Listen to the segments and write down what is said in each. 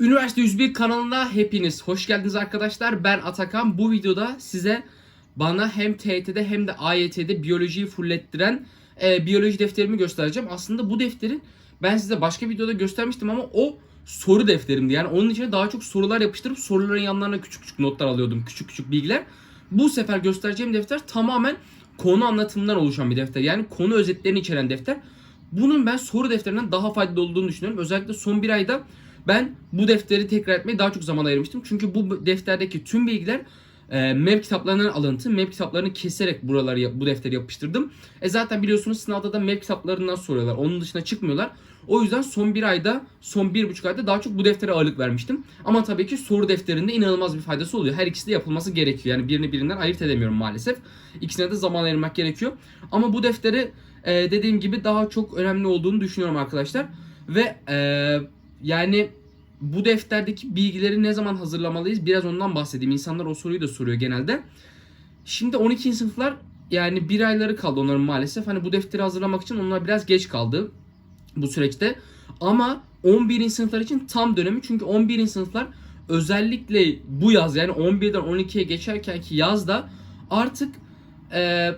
Üniversite 101 kanalına hepiniz hoş geldiniz arkadaşlar. Ben Atakan. Bu videoda size bana hem TYT'de hem de AYT'de biyolojiyi fullettiren e, biyoloji defterimi göstereceğim. Aslında bu defteri ben size başka videoda göstermiştim ama o soru defterimdi. Yani onun içine daha çok sorular yapıştırıp soruların yanlarına küçük küçük notlar alıyordum. Küçük küçük bilgiler. Bu sefer göstereceğim defter tamamen konu anlatımından oluşan bir defter. Yani konu özetlerini içeren defter. Bunun ben soru defterinden daha faydalı olduğunu düşünüyorum. Özellikle son bir ayda ben bu defteri tekrar etmeye daha çok zaman ayırmıştım. Çünkü bu defterdeki tüm bilgiler e, MEP kitaplarından alıntı. MEP kitaplarını keserek buraları bu defteri yapıştırdım. E zaten biliyorsunuz sınavda da MEP kitaplarından soruyorlar. Onun dışına çıkmıyorlar. O yüzden son bir ayda, son bir buçuk ayda daha çok bu deftere ağırlık vermiştim. Ama tabii ki soru defterinde inanılmaz bir faydası oluyor. Her ikisi de yapılması gerekiyor. Yani birini birinden ayırt edemiyorum maalesef. İkisine de zaman ayırmak gerekiyor. Ama bu defteri e, dediğim gibi daha çok önemli olduğunu düşünüyorum arkadaşlar. Ve e, yani bu defterdeki bilgileri ne zaman hazırlamalıyız? Biraz ondan bahsedeyim. İnsanlar o soruyu da soruyor genelde. Şimdi 12. sınıflar yani bir ayları kaldı onların maalesef. Hani bu defteri hazırlamak için onlar biraz geç kaldı bu süreçte. Ama 11. sınıflar için tam dönemi. Çünkü 11. sınıflar özellikle bu yaz yani 11'den 12'ye geçerken ki yazda artık e,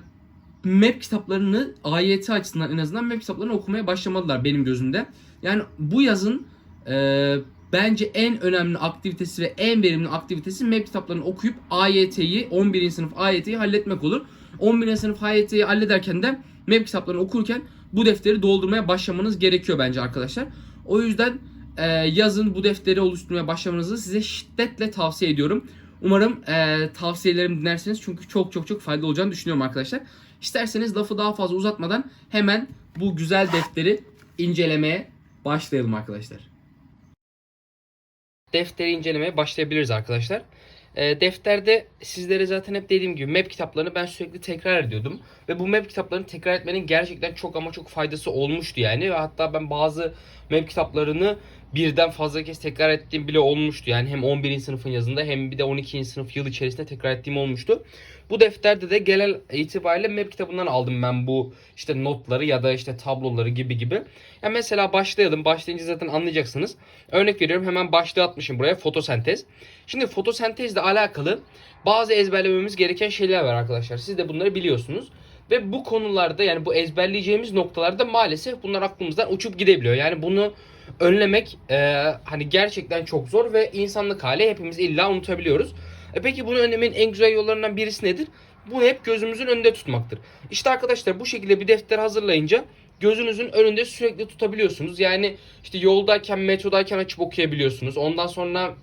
MEP kitaplarını AYT açısından en azından MEP kitaplarını okumaya başlamadılar benim gözümde. Yani bu yazın e, bence en önemli aktivitesi ve en verimli aktivitesi MEP kitaplarını okuyup AYT'yi 11. sınıf AYT'yi halletmek olur. 11. sınıf AYT'yi hallederken de MEP kitaplarını okurken bu defteri doldurmaya başlamanız gerekiyor bence arkadaşlar. O yüzden e, yazın bu defteri oluşturmaya başlamanızı size şiddetle tavsiye ediyorum. Umarım e, tavsiyelerimi dinlersiniz çünkü çok çok çok faydalı olacağını düşünüyorum arkadaşlar. İsterseniz lafı daha fazla uzatmadan hemen bu güzel defteri incelemeye başlayalım arkadaşlar. Defteri incelemeye başlayabiliriz arkadaşlar. E, defterde sizlere zaten hep dediğim gibi map kitaplarını ben sürekli tekrar ediyordum. Ve bu map kitaplarını tekrar etmenin gerçekten çok ama çok faydası olmuştu yani. Ve hatta ben bazı map kitaplarını birden fazla kez tekrar ettiğim bile olmuştu. Yani hem 11. sınıfın yazında hem bir de 12. sınıf yıl içerisinde tekrar ettiğim olmuştu. Bu defterde de genel itibariyle map kitabından aldım ben bu işte notları ya da işte tabloları gibi gibi. Ya mesela başlayalım. Başlayınca zaten anlayacaksınız. Örnek veriyorum hemen başlığı atmışım buraya fotosentez. Şimdi fotosentezle alakalı bazı ezberlememiz gereken şeyler var arkadaşlar. Siz de bunları biliyorsunuz. Ve bu konularda yani bu ezberleyeceğimiz noktalarda maalesef bunlar aklımızdan uçup gidebiliyor. Yani bunu önlemek e, hani gerçekten çok zor ve insanlık hali hepimiz illa unutabiliyoruz. E peki bunu önlemenin en güzel yollarından birisi nedir? Bunu hep gözümüzün önünde tutmaktır. İşte arkadaşlar bu şekilde bir defter hazırlayınca gözünüzün önünde sürekli tutabiliyorsunuz. Yani işte yoldayken, metrodayken açıp okuyabiliyorsunuz. Ondan sonra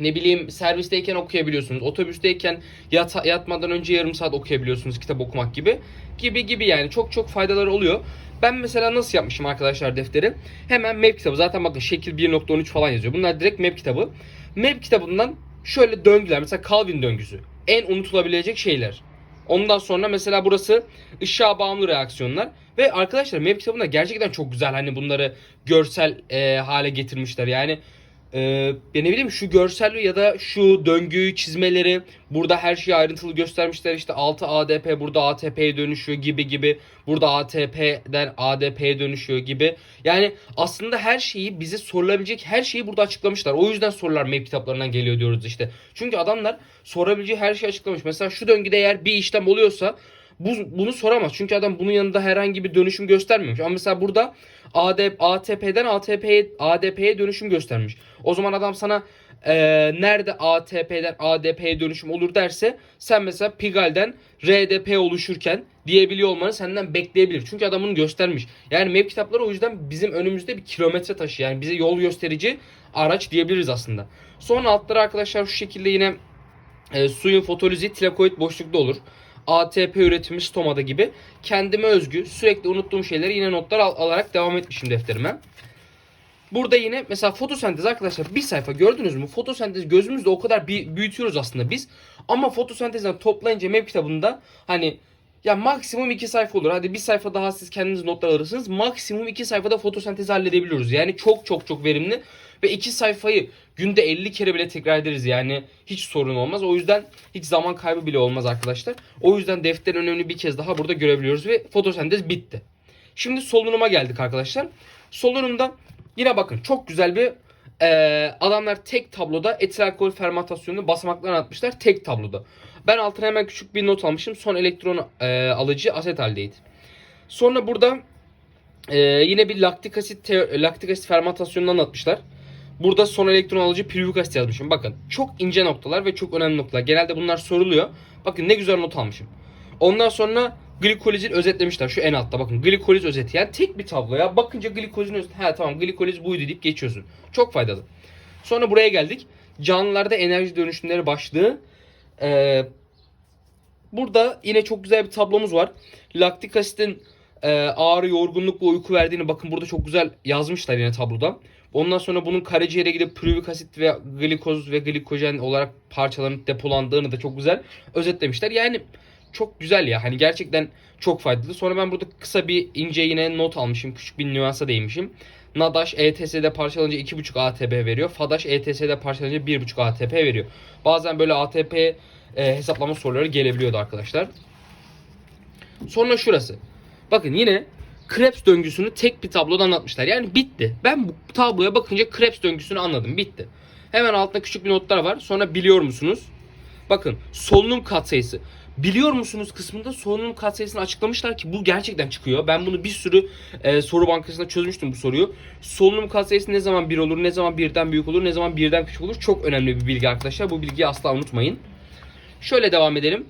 ne bileyim servisteyken okuyabiliyorsunuz. Otobüsteyken yata, yatmadan önce yarım saat okuyabiliyorsunuz kitap okumak gibi. Gibi gibi yani çok çok faydaları oluyor. Ben mesela nasıl yapmışım arkadaşlar defteri? Hemen map kitabı. Zaten bakın şekil 1.13 falan yazıyor. Bunlar direkt map kitabı. Map kitabından şöyle döngüler. Mesela Calvin döngüsü. En unutulabilecek şeyler. Ondan sonra mesela burası ışığa bağımlı reaksiyonlar. Ve arkadaşlar map kitabında gerçekten çok güzel hani bunları görsel e, hale getirmişler. Yani ya ne bileyim şu görselliği ya da şu döngüyü çizmeleri burada her şeyi ayrıntılı göstermişler. İşte 6 ADP burada ATP'ye dönüşüyor gibi gibi. Burada ATP'den ADP'ye dönüşüyor gibi. Yani aslında her şeyi bize sorulabilecek her şeyi burada açıklamışlar. O yüzden sorular map kitaplarından geliyor diyoruz işte. Çünkü adamlar sorabileceği her şeyi açıklamış. Mesela şu döngüde eğer bir işlem oluyorsa bu, bunu soramaz. Çünkü adam bunun yanında herhangi bir dönüşüm göstermemiş. Ama mesela burada AD, ATP'den ATP'ye ADP'ye dönüşüm göstermiş. O zaman adam sana e, nerede ATP'den ADP'ye dönüşüm olur derse sen mesela Pigalle RDP oluşurken diyebiliyor olmanı senden bekleyebilir. Çünkü adam bunu göstermiş. Yani map kitapları o yüzden bizim önümüzde bir kilometre taşı. Yani bize yol gösterici araç diyebiliriz aslında. Sonra altları arkadaşlar şu şekilde yine e, suyun fotolizi tilakoid boşlukta olur. ATP üretimi stomada gibi kendime özgü sürekli unuttuğum şeyleri yine notlar al- alarak devam etmişim defterime. Burada yine mesela fotosentez arkadaşlar bir sayfa gördünüz mü? Fotosentez gözümüzde o kadar büyütüyoruz aslında biz. Ama fotosentezden toplayınca map kitabında hani ya maksimum 2 sayfa olur. Hadi bir sayfa daha siz kendiniz notlar alırsınız. Maksimum 2 sayfada fotosentezi halledebiliyoruz. Yani çok çok çok verimli. Ve 2 sayfayı günde 50 kere bile tekrar ederiz. Yani hiç sorun olmaz. O yüzden hiç zaman kaybı bile olmaz arkadaşlar. O yüzden defterin önemli bir kez daha burada görebiliyoruz. Ve fotosentez bitti. Şimdi solunuma geldik arkadaşlar. Solunumda yine bakın çok güzel bir Ee, adamlar tek tabloda etil alkol fermentasyonunu basamaklarına atmışlar tek tabloda. Ben altına hemen küçük bir not almışım. Son elektron e, alıcı asetaldehit. Sonra burada e, yine bir laktik asit laktik asit fermentasyonunu anlatmışlar. Burada son elektron alıcı piruvik asit yazmışım. Bakın çok ince noktalar ve çok önemli noktalar. Genelde bunlar soruluyor. Bakın ne güzel not almışım. Ondan sonra glikolizin özetlemişler. Şu en altta bakın glikoliz özeti. Yani tek bir tabloya bakınca glikolizin özeti. Ha tamam glikoliz buydu deyip geçiyorsun. Çok faydalı. Sonra buraya geldik. Canlılarda enerji dönüşümleri başlığı. Ee, burada yine çok güzel bir tablomuz var. Laktik asitin e, ağrı, yorgunluk ve uyku verdiğini bakın burada çok güzel yazmışlar yine tabloda. Ondan sonra bunun karaciğere gidip pürüvik asit ve glikoz ve glikojen olarak parçalanıp depolandığını da çok güzel özetlemişler. Yani çok güzel ya. Hani gerçekten çok faydalı. Sonra ben burada kısa bir ince yine not almışım. Küçük bir nüansa değinmişim. Nadaş ETS'de parçalanınca 2.5 ATP veriyor. Fadaş ETS'de parçalanınca 1.5 ATP veriyor. Bazen böyle ATP e, hesaplama soruları gelebiliyordu arkadaşlar. Sonra şurası. Bakın yine Krebs döngüsünü tek bir tabloda anlatmışlar. Yani bitti. Ben bu tabloya bakınca Krebs döngüsünü anladım. Bitti. Hemen altında küçük bir notlar var. Sonra biliyor musunuz? Bakın solunum katsayısı. Biliyor musunuz kısmında solunum katsayısını açıklamışlar ki bu gerçekten çıkıyor. Ben bunu bir sürü e, soru bankasında çözmüştüm bu soruyu. Solunum katsayısı ne zaman 1 olur, ne zaman birden büyük olur, ne zaman birden küçük olur. Çok önemli bir bilgi arkadaşlar. Bu bilgiyi asla unutmayın. Şöyle devam edelim.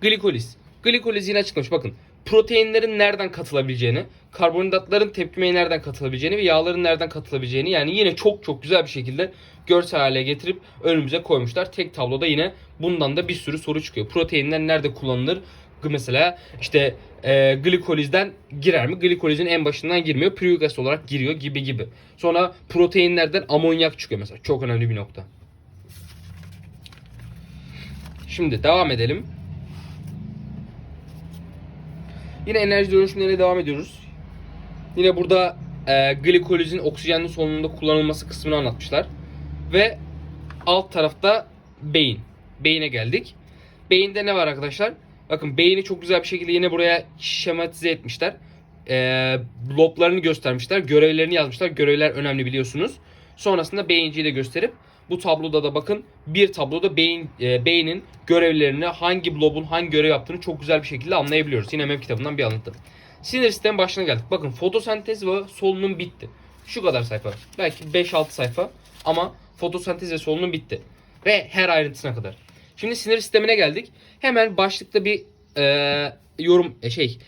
Glikoliz. Glikoliz yine açıklamış. Bakın proteinlerin nereden katılabileceğini, karbonhidratların tepkimeye nereden katılabileceğini ve yağların nereden katılabileceğini yani yine çok çok güzel bir şekilde görsel hale getirip önümüze koymuşlar. Tek tabloda yine bundan da bir sürü soru çıkıyor. Proteinler nerede kullanılır? Mesela işte e, glikolizden girer mi? Glikolizin en başından girmiyor. Pürüvik olarak giriyor gibi gibi. Sonra proteinlerden amonyak çıkıyor mesela. Çok önemli bir nokta. Şimdi devam edelim. Yine enerji dönüşümlerine devam ediyoruz. Yine burada e, glikolizin oksijenli solunumda kullanılması kısmını anlatmışlar. Ve alt tarafta beyin. Beyine geldik. Beyinde ne var arkadaşlar? Bakın beyni çok güzel bir şekilde yine buraya şematize etmişler. E, loblarını göstermişler. Görevlerini yazmışlar. Görevler önemli biliyorsunuz. Sonrasında beyinciyi de gösterip bu tabloda da bakın bir tabloda beyin e, beynin görevlerini hangi blobun hangi görev yaptığını çok güzel bir şekilde anlayabiliyoruz. Yine MEP kitabından bir alıntı. Sinir sistemi başına geldik. Bakın fotosentez ve solunum bitti. Şu kadar sayfa. Belki 5-6 sayfa ama fotosentez ve solunum bitti. Ve her ayrıntısına kadar. Şimdi sinir sistemine geldik. Hemen başlıkta bir e, yorum e, şey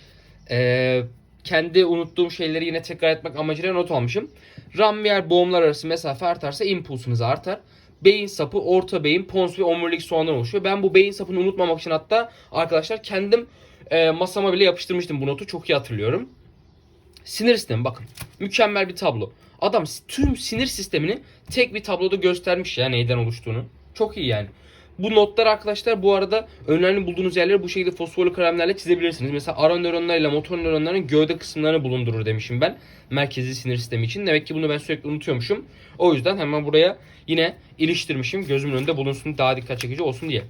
e, kendi unuttuğum şeyleri yine tekrar etmek amacıyla not almışım. Rambier boğumlar arası mesafe artarsa impuls hızı artar. Beyin sapı, orta beyin, pons ve omurilik soğandan oluşuyor. Ben bu beyin sapını unutmamak için hatta arkadaşlar kendim e, masama bile yapıştırmıştım bu notu. Çok iyi hatırlıyorum. Sinir sistemi bakın. Mükemmel bir tablo. Adam tüm sinir sistemini tek bir tabloda göstermiş ya neyden oluştuğunu. Çok iyi yani. Bu notlar arkadaşlar bu arada önemli bulduğunuz yerleri bu şekilde fosforlu kalemlerle çizebilirsiniz. Mesela ara nöronlarıyla motor nöronların gövde kısımlarını bulundurur demişim ben. Merkezi sinir sistemi için. Demek ki bunu ben sürekli unutuyormuşum. O yüzden hemen buraya yine iliştirmişim. Gözümün önünde bulunsun daha dikkat çekici olsun diye.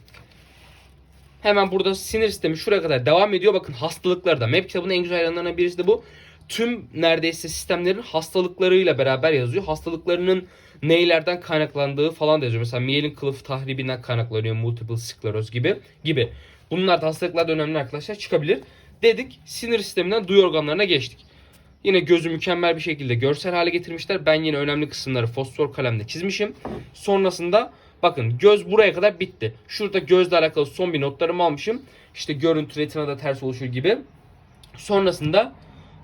Hemen burada sinir sistemi şuraya kadar devam ediyor. Bakın hastalıklarda. MEP kitabının en güzel yanlarından birisi de bu. Tüm neredeyse sistemlerin hastalıklarıyla beraber yazıyor. Hastalıklarının neylerden kaynaklandığı falan da. Mesela miyelin kılıf tahribinden kaynaklanıyor. Multiple skleroz gibi gibi. Bunlar da hastalıklarda önemli arkadaşlar çıkabilir. Dedik sinir sisteminden duyu organlarına geçtik. Yine gözü mükemmel bir şekilde görsel hale getirmişler. Ben yine önemli kısımları fosfor kalemle çizmişim. Sonrasında bakın göz buraya kadar bitti. Şurada gözle alakalı son bir notlarımı almışım. İşte görüntü retinada ters oluşur gibi. Sonrasında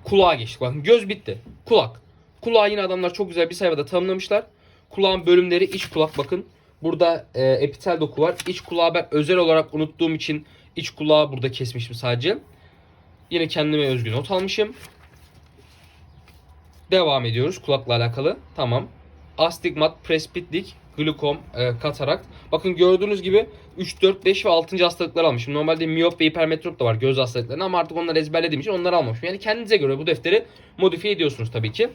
kulağa geçtik. Bakın göz bitti. Kulak. Kulağı yine adamlar çok güzel bir sayfada tanımlamışlar. Kulağın bölümleri iç kulak bakın. Burada e, epitel doku var. İç kulağı ben özel olarak unuttuğum için iç kulağı burada kesmişim sadece. Yine kendime özgü not almışım. Devam ediyoruz kulakla alakalı. Tamam. Astigmat, presbitlik, glukom, e, katarakt. Bakın gördüğünüz gibi 3, 4, 5 ve 6. hastalıklar almışım. Normalde miyop ve hipermetrop da var göz hastalıklarında ama artık onları ezberlediğim için onları almamışım. Yani kendinize göre bu defteri modifiye ediyorsunuz tabii ki.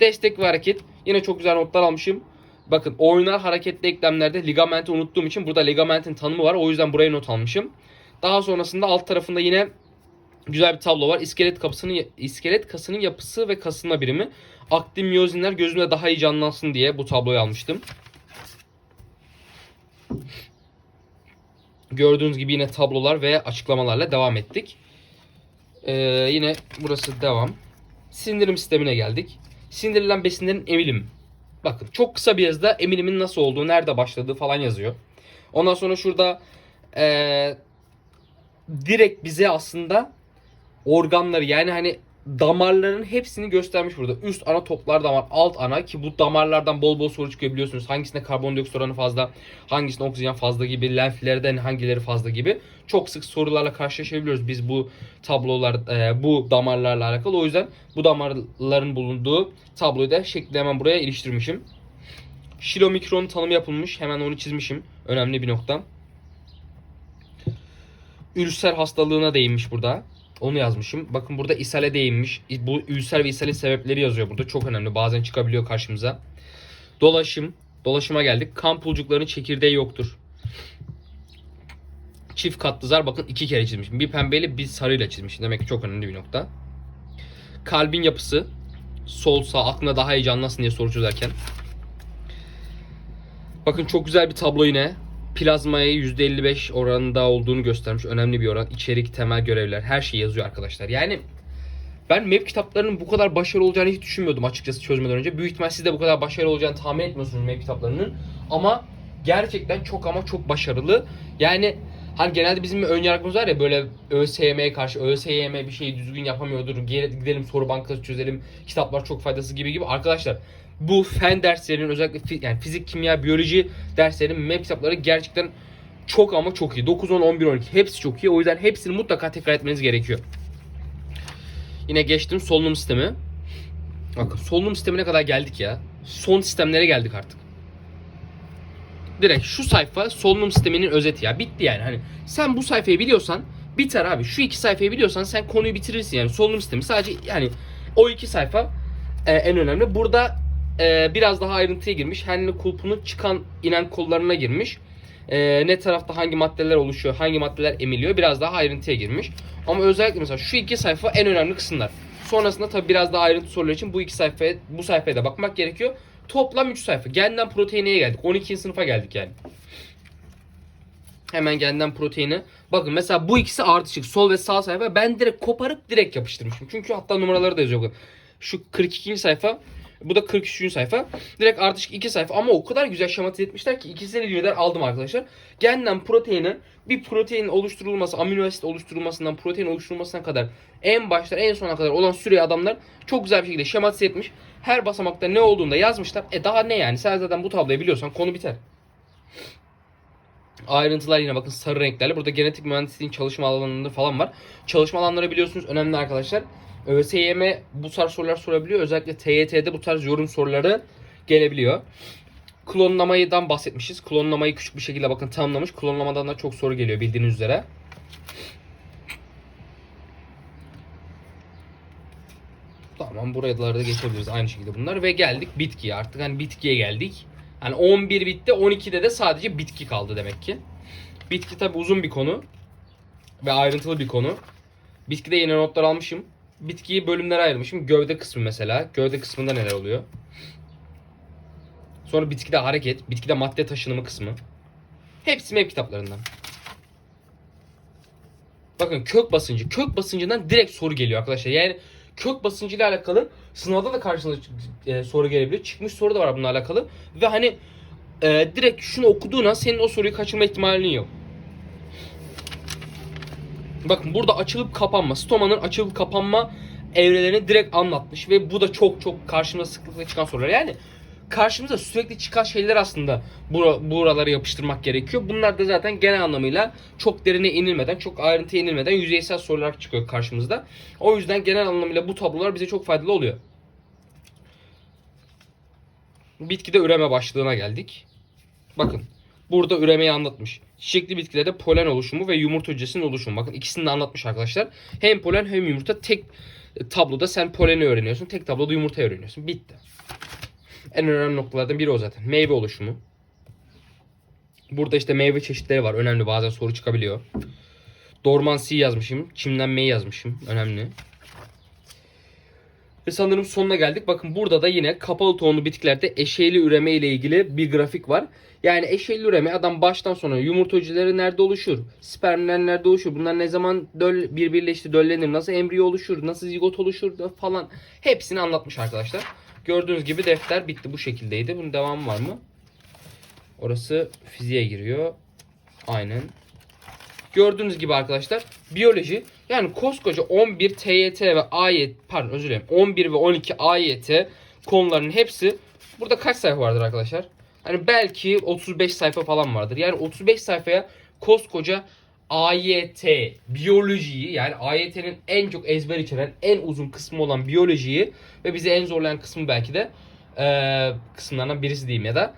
Destek ve hareket. Yine çok güzel notlar almışım. Bakın oynar hareketli eklemlerde ligamenti unuttuğum için burada ligamentin tanımı var. O yüzden buraya not almışım. Daha sonrasında alt tarafında yine Güzel bir tablo var. İskelet kapısının iskelet kasının yapısı ve kasılma birimi. Aktin miyozinler gözümde daha iyi canlansın diye bu tabloyu almıştım. Gördüğünüz gibi yine tablolar ve açıklamalarla devam ettik. Ee, yine burası devam. Sindirim sistemine geldik. Sindirilen besinlerin emilim. Bakın çok kısa bir yazıda emilimin nasıl olduğu, nerede başladığı falan yazıyor. Ondan sonra şurada ee, direkt bize aslında organları yani hani damarların hepsini göstermiş burada. Üst ana toplar damar, alt ana ki bu damarlardan bol bol soru çıkıyor biliyorsunuz. Hangisinde karbondioksit oranı fazla, hangisinde oksijen fazla gibi, lenflerden hangileri fazla gibi. Çok sık sorularla karşılaşabiliyoruz biz bu tablolar, e, bu damarlarla alakalı. O yüzden bu damarların bulunduğu tabloyu da şekli hemen buraya iliştirmişim. Şilomikron tanımı yapılmış. Hemen onu çizmişim. Önemli bir nokta. Ülser hastalığına değinmiş burada. Onu yazmışım. Bakın burada ishale değinmiş. Bu ülser ve ishalin sebepleri yazıyor burada. Çok önemli. Bazen çıkabiliyor karşımıza. Dolaşım. Dolaşıma geldik. Kan pulcuklarının çekirdeği yoktur. Çift katlı zar bakın iki kere çizmişim. Bir pembeyle bir sarıyla çizmişim. Demek ki çok önemli bir nokta. Kalbin yapısı. Sol sağ aklına daha iyi canlansın diye soru çözerken. Bakın çok güzel bir tablo yine. Plazmaya %55 oranında olduğunu göstermiş. Önemli bir oran. İçerik, temel görevler her şey yazıyor arkadaşlar. Yani ben map kitaplarının bu kadar başarılı olacağını hiç düşünmüyordum açıkçası çözmeden önce. Büyük ihtimal siz de bu kadar başarılı olacağını tahmin etmiyorsunuz map kitaplarının. Ama gerçekten çok ama çok başarılı. Yani hani genelde bizim ön yargımız var ya böyle ÖSYM'ye karşı ÖSYM bir şeyi düzgün yapamıyordur. Gidelim soru bankası çözelim. Kitaplar çok faydası gibi gibi. Arkadaşlar bu fen derslerinin özellikle yani fizik, kimya, biyoloji derslerinin map kitapları gerçekten çok ama çok iyi. 9, 10, 11, 12 hepsi çok iyi. O yüzden hepsini mutlaka tekrar etmeniz gerekiyor. Yine geçtim solunum sistemi. Bakın solunum sistemine kadar geldik ya. Son sistemlere geldik artık. Direkt şu sayfa solunum sisteminin özeti ya. Bitti yani. Hani sen bu sayfayı biliyorsan biter abi. Şu iki sayfayı biliyorsan sen konuyu bitirirsin yani. Solunum sistemi sadece yani o iki sayfa e, en önemli. Burada e, biraz daha ayrıntıya girmiş. Henle kulpunun çıkan inen kollarına girmiş. E, ne tarafta hangi maddeler oluşuyor, hangi maddeler emiliyor biraz daha ayrıntıya girmiş. Ama özellikle mesela şu iki sayfa en önemli kısımlar. Sonrasında tabi biraz daha ayrıntı sorular için bu iki sayfaya bu sayfaya da bakmak gerekiyor. Toplam 3 sayfa. Genden proteineye geldik. 12. sınıfa geldik yani. Hemen genden proteini. Bakın mesela bu ikisi ardışık. Sol ve sağ sayfa. Ben direkt koparıp direkt yapıştırmışım. Çünkü hatta numaraları da yazıyor. Şu 42. sayfa. Bu da 43. sayfa. Direkt ardışık iki sayfa ama o kadar güzel şematize etmişler ki ikisini birden aldım arkadaşlar. Genden proteini bir protein oluşturulması, amino asit oluşturulmasından protein oluşturulmasına kadar en başta en sona kadar olan süreyi adamlar çok güzel bir şekilde şematize etmiş. Her basamakta ne olduğunu da yazmışlar. E daha ne yani? Sen zaten bu tabloyu biliyorsan konu biter. Ayrıntılar yine bakın sarı renklerle. Burada genetik mühendisliğin çalışma alanları falan var. Çalışma alanları biliyorsunuz önemli arkadaşlar. ÖSYM bu tarz sorular sorabiliyor. Özellikle TYT'de bu tarz yorum soruları gelebiliyor. Klonlamayıdan bahsetmişiz. Klonlamayı küçük bir şekilde bakın tanımlamış. Klonlamadan da çok soru geliyor bildiğiniz üzere. Tamam buraları da geçebiliriz aynı şekilde bunlar. Ve geldik bitkiye artık hani bitkiye geldik. Hani 11 bitti 12'de de sadece bitki kaldı demek ki. Bitki tabi uzun bir konu. Ve ayrıntılı bir konu. Bitkide yine notlar almışım. Bitkiyi bölümlere ayırmışım. Gövde kısmı mesela. Gövde kısmında neler oluyor? Sonra bitkide hareket, bitkide madde taşınımı kısmı. Hepsi map kitaplarından. Bakın kök basıncı. Kök basıncından direkt soru geliyor arkadaşlar. Yani kök basıncı ile alakalı sınavda da karşınıza e, soru gelebiliyor. Çıkmış soru da var bununla alakalı. Ve hani e, direkt şunu okuduğuna senin o soruyu kaçırma ihtimalin yok. Bakın burada açılıp kapanma, stomanın açılıp kapanma evrelerini direkt anlatmış ve bu da çok çok karşımıza sıklıkla çıkan sorular. Yani karşımıza sürekli çıkan şeyler aslında bura, buralara yapıştırmak gerekiyor. Bunlar da zaten genel anlamıyla çok derine inilmeden, çok ayrıntıya inilmeden yüzeysel sorular çıkıyor karşımızda. O yüzden genel anlamıyla bu tablolar bize çok faydalı oluyor. Bitkide üreme başlığına geldik. Bakın burada üremeyi anlatmış. Çiçekli bitkilerde polen oluşumu ve yumurta hücresinin oluşumu. Bakın ikisini de anlatmış arkadaşlar. Hem polen hem yumurta tek tabloda sen poleni öğreniyorsun. Tek tabloda yumurtayı öğreniyorsun. Bitti. En önemli noktalardan biri o zaten. Meyve oluşumu. Burada işte meyve çeşitleri var. Önemli bazen soru çıkabiliyor. Dormansi'yi yazmışım. Çimlenmeyi yazmışım. Önemli. Ve sanırım sonuna geldik. Bakın burada da yine kapalı tonlu bitkilerde eşeyli üreme ile ilgili bir grafik var. Yani eşeyli üreme adam baştan sona yumurta hücreleri nerede oluşur? Spermler nerede oluşur? Bunlar ne zaman döl, birbirleşti döllenir? Nasıl embriyo oluşur? Nasıl zigot oluşur? falan. Hepsini anlatmış arkadaşlar. Gördüğünüz gibi defter bitti bu şekildeydi. Bunun devamı var mı? Orası fiziğe giriyor. Aynen. Gördüğünüz gibi arkadaşlar biyoloji yani koskoca 11 TYT ve AYT pardon özür dilerim 11 ve 12 AYT konuların hepsi burada kaç sayfa vardır arkadaşlar? Hani belki 35 sayfa falan vardır. Yani 35 sayfaya koskoca AYT biyolojiyi yani AYT'nin en çok ezber içeren en uzun kısmı olan biyolojiyi ve bizi en zorlayan kısmı belki de eee kısımlardan birisi diyeyim ya da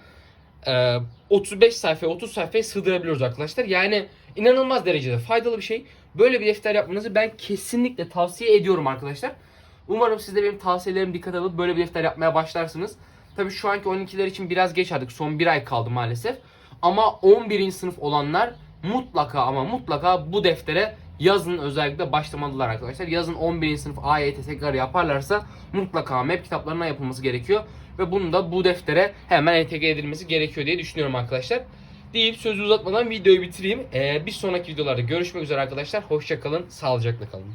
eee, 35 sayfaya 30 sayfaya sığdırabiliyoruz arkadaşlar. Yani inanılmaz derecede faydalı bir şey. Böyle bir defter yapmanızı ben kesinlikle tavsiye ediyorum arkadaşlar. Umarım siz de benim tavsiyelerimi dikkate alıp böyle bir defter yapmaya başlarsınız. Tabii şu anki 12'ler için biraz geç artık. Son bir ay kaldı maalesef. Ama 11. sınıf olanlar mutlaka ama mutlaka bu deftere yazın özellikle başlamalılar arkadaşlar. Yazın 11. sınıf AYT tekrar yaparlarsa mutlaka MEP kitaplarına yapılması gerekiyor. Ve bunun da bu deftere hemen entegre edilmesi gerekiyor diye düşünüyorum arkadaşlar. Deyip sözü uzatmadan videoyu bitireyim. Ee, bir sonraki videolarda görüşmek üzere arkadaşlar. Hoşçakalın, sağlıcakla kalın.